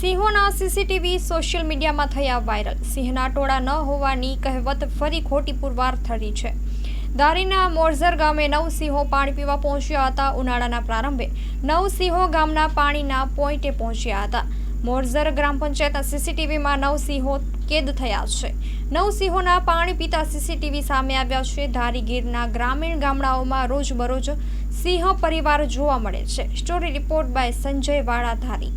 સિંહોના CCTV social મીડિયામાં થયા viral. સિંહના ટોળા ન હોવાની કહેવત ફરી ખોટી પુરવાર થઈ છે. દારીના મોરઝર ગામે નવ સિંહો પાણી પીવા પહોંચ્યા હતા ઉનાળાના પ્રારંભે. નવ સિંહો ગામના પાણીના પોઈન્ટે પહોંચ્યા હતા. મોરઝર ગ્રામ પંચાયતના સીસીટીવીમાં નવ સિંહો કેદ થયા છે. નવ સિંહોના પાણી પીતા સીસીટીવી સામે આવ્યા છે. ધારી ગીરના ગ્રામીણ ગામડાઓમાં રોજબરોજ સિંહ પરિવાર જોવા મળે છે. સ્ટોરી રિપોર્ટ બાય સંજય વાળા ધારી.